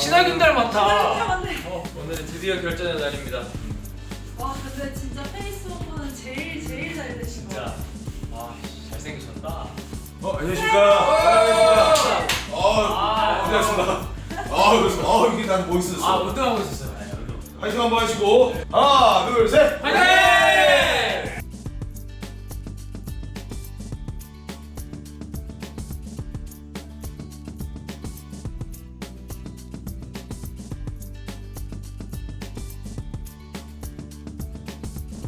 신하균 닮았다. 맞네. 어, 오늘은 드디어 결전의 날입니다. 와, 근데 진짜 페이스 오프는 제일 제일 잘 되신 거. 자, 아 잘생기셨다. 어, 안녕하십니까. 안녕하십니까. 어, 아, 안녕하십니까. 아. 아, 이게 난아 멋있었어. 운동하고 있었어요. 네, 운동. 한시간 한번 하시고. 하나, 둘, 셋. 화이팅!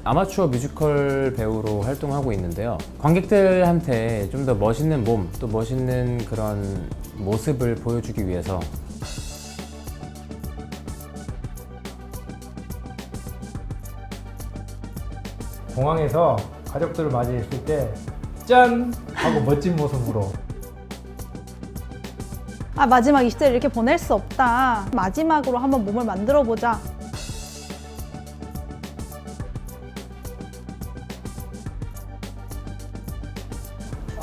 아마추어 뮤지컬 배우로 활동하고 있는데요. 관객들한테 좀 더 멋있는 몸, 또 멋있는 그런 모습을 보여주기 위해서 공항에서 가족들을 맞이했을 때 짠! 하고 멋진 모습으로 아, 마지막 20대를 이렇게 보낼 수 없다. 마지막으로 한번 몸을 만들어 보자.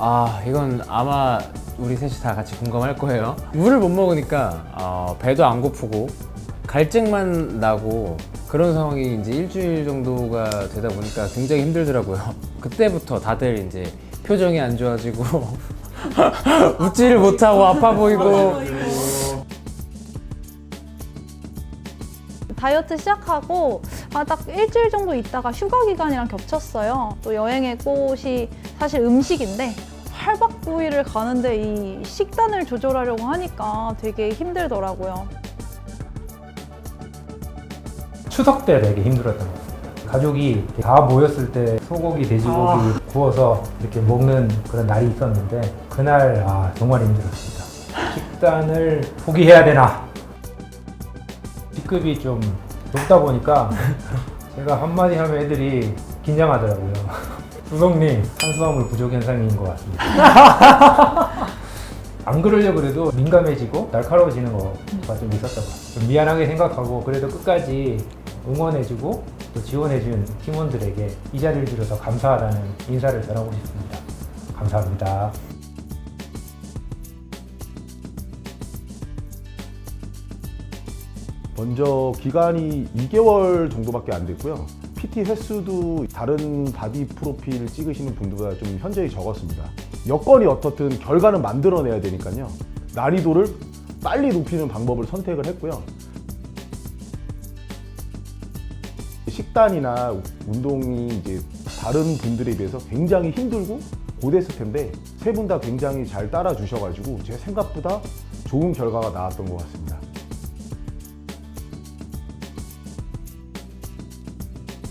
아 이건 아마 우리 셋이 다 같이 공감할 거예요. 물을 못 먹으니까 어, 배도 안 고프고 갈증만 나고 그런 상황이 이제 일주일 정도가 되다 보니까 굉장히 힘들더라고요. 그때부터 다들 이제 표정이 안 좋아지고 웃지를 못하고 아파 보이고 다이어트 시작하고 아, 딱 일주일 정도 있다가 휴가 기간이랑 겹쳤어요. 또 여행의 꽃이 사실 음식인데 활박 부위를 가는데 이 식단을 조절하려고 하니까 되게 힘들더라고요. 추석 때 되게 힘들었던 것 같아요. 가족이 다 모였을 때 소고기, 돼지고기 구워서 이렇게 먹는 그런 날이 있었는데 그날 아, 정말 힘들었습니다. 식단을 포기해야 되나? 직급이 좀 높다 보니까 제가 한마디 하면 애들이 긴장하더라고요. 주성님, 탄수화물 부족 현상인 것 같습니다. 안 그러려고 그래도 민감해지고 날카로워지는 거가 좀 있었던 것 같아요. 좀 미안하게 생각하고 그래도 끝까지 응원해주고 또 지원해준 팀원들에게 이 자리를 빌어서 감사하다는 인사를 전하고 싶습니다. 감사합니다. 먼저 기간이 2개월 정도밖에 안 됐고요. PT 횟수도 다른 바디 프로필 찍으시는 분들보다 좀 현저히 적었습니다. 여건이 어떻든 결과는 만들어내야 되니까요. 난이도를 빨리 높이는 방법을 선택을 했고요. 식단이나 운동이 이제 다른 분들에 비해서 굉장히 힘들고 고됐을 텐데 세 분 다 굉장히 잘 따라 주셔가지고 제 생각보다 좋은 결과가 나왔던 것 같습니다.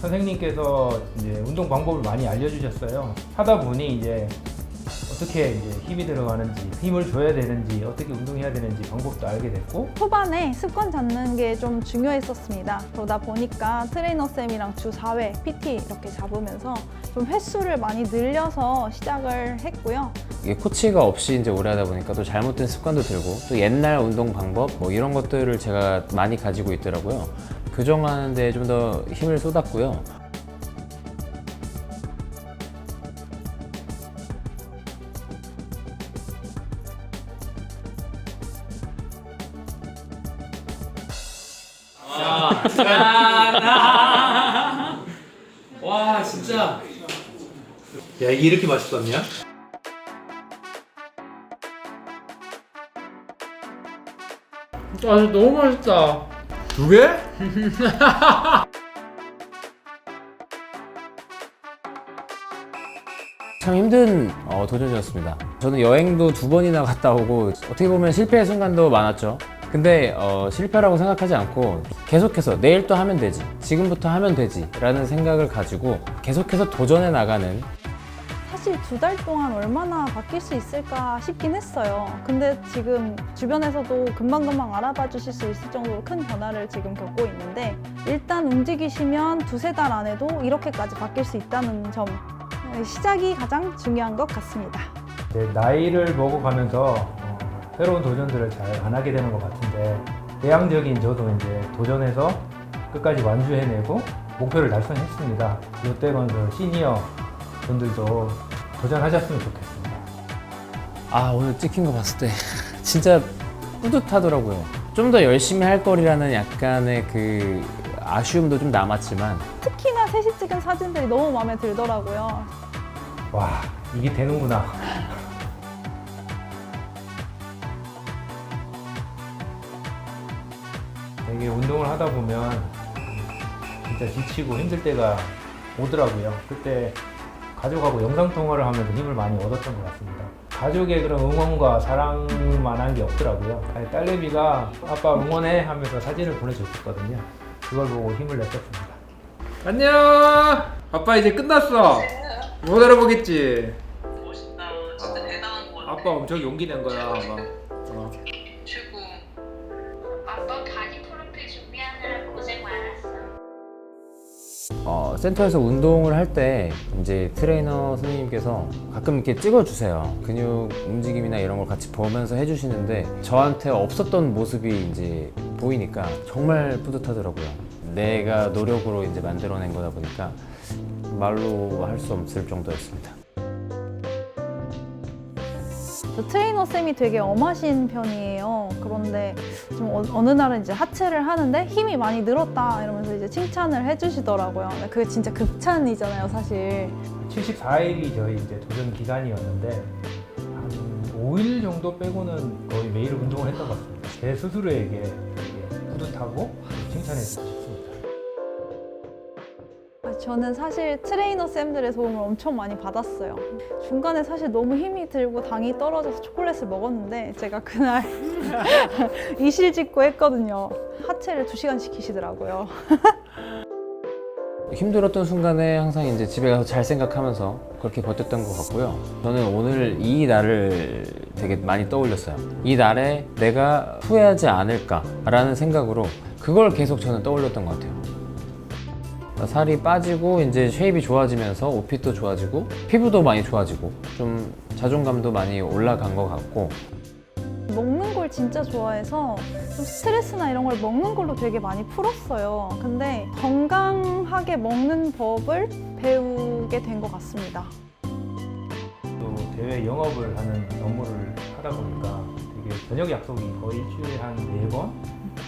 선생님께서 이제 운동 방법을 많이 알려주셨어요. 하다 보니 이제 어떻게 이제 힘이 들어가는지, 힘을 줘야 되는지, 어떻게 운동해야 되는지 방법도 알게 됐고, 초반에 습관 잡는 게 좀 중요했었습니다. 그러다 보니까 트레이너 쌤이랑 주 4회 PT 이렇게 잡으면서 좀 횟수를 많이 늘려서 시작을 했고요. 이게 코치가 없이 이제 오래 하다 보니까 또 잘못된 습관도 들고 또 옛날 운동 방법 뭐 이런 것들을 제가 많이 가지고 있더라고요. 교정하는 데 좀 더 힘을 쏟았고요. 와 진짜 야 이게 이렇게 맛있었냐? 아 너무 맛있다. 두 개? 참 힘든 어, 도전이었습니다. 저는 여행도 두 번이나 갔다 오고 어떻게 보면 실패의 순간도 많았죠. 근데 어, 실패라고 생각하지 않고 계속해서 내일 또 하면 되지, 지금부터 하면 되지 라는 생각을 가지고 계속해서 도전해 나가는 사실 두 달 동안 얼마나 바뀔 수 있을까 싶긴 했어요. 근데 지금 주변에서도 금방금방 알아봐 주실 수 있을 정도로 큰 변화를 지금 겪고 있는데 일단 움직이시면 두세 달 안에도 이렇게까지 바뀔 수 있다는 점 시작이 가장 중요한 것 같습니다. 나이를 먹어가면서 어, 새로운 도전들을 잘 안 하게 되는 것 같은데 내향적인 저도 이제 도전해서 끝까지 완주해내고 목표를 달성했습니다. 롯데건설 시니어 분들도 도전하셨으면 좋겠습니다. 아 오늘 찍힌 거 봤을 때 진짜 뿌듯하더라고요. 좀 더 열심히 할 거리라는 약간의 그 아쉬움도 좀 남았지만 특히나 셋이 찍은 사진들이 너무 마음에 들더라고요. 와 이게 되는구나. 되게 운동을 하다 보면 진짜 지치고 힘들 때가 오더라고요. 그때 가족하고 영상 통화를 하면서 힘을 많이 얻었던 것 같습니다. 가족의 그런 응원과 사랑만 한 게 없더라고요. 아니, 딸내미가 아빠 응원해 하면서 사진을 보내줬었거든요. 그걸 보고 힘을 냈었습니다. 안녕. 아빠 이제 끝났어. 못 알아보겠지. 멋있다. 진짜 대단한 거 같아. 아빠 엄청 용기 낸 거야. 막. 어. 어, 센터에서 운동을 할 때 이제 트레이너 선생님께서 가끔 이렇게 찍어주세요. 근육 움직임이나 이런 걸 같이 보면서 해주시는데 저한테 없었던 모습이 이제 보이니까 정말 뿌듯하더라고요. 내가 노력으로 이제 만들어낸 거다 보니까 말로 할 수 없을 정도였습니다. 저 트레이너 쌤이 되게 엄하신 편이에요. 그런데 좀 어, 어느 날은 이제 하체를 하는데 힘이 많이 늘었다 이러면서 이제 칭찬을 해주시더라고요. 근데 그게 진짜 극찬이잖아요, 사실. 74일이 저희 이제 도전 기간이었는데 한 5일 정도 빼고는 거의 매일 운동을 했던 것 같습니다. 제 스스로에게 되게 뿌듯하고 칭찬해 주고 싶습니다. 아, 저는 사실 트레이너 쌤들의 도움을 엄청 많이 받았어요. 중간에 사실 너무 힘이 들고 당이 떨어져서 초콜릿을 먹었는데 제가 그날 이실 짓고 했거든요. 하체를 2시간씩 기시더라고요. 힘들었던 순간에 항상 이제 집에 가서 잘 생각하면서 그렇게 버텼던 것 같고요. 저는 오늘 이 날을 되게 많이 떠올렸어요. 이 날에 내가 후회하지 않을까라는 생각으로 그걸 계속 저는 떠올렸던 것 같아요. 살이 빠지고 이제 쉐입이 좋아지면서 옷핏도 좋아지고 피부도 많이 좋아지고 좀 자존감도 많이 올라간 것 같고 먹는 걸 진짜 좋아해서 좀 스트레스나 이런 걸 먹는 걸로 되게 많이 풀었어요. 근데 건강하게 먹는 법을 배우게 된 것 같습니다. 또 대회 영업을 하는 업무를 하다 보니까 되게 저녁 약속이 거의 일주일에 한 네 번,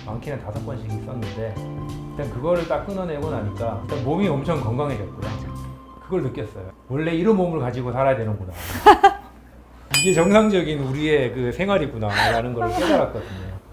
많게는 다섯 번씩 있었는데 일단 그거를 딱 끊어내고 나니까 일단 몸이 엄청 건강해졌고요. 그걸 느꼈어요. 원래 이런 몸을 가지고 살아야 되는구나. 이게 정상적인 우리의 그 생활이구나라는 걸 깨달았거든요.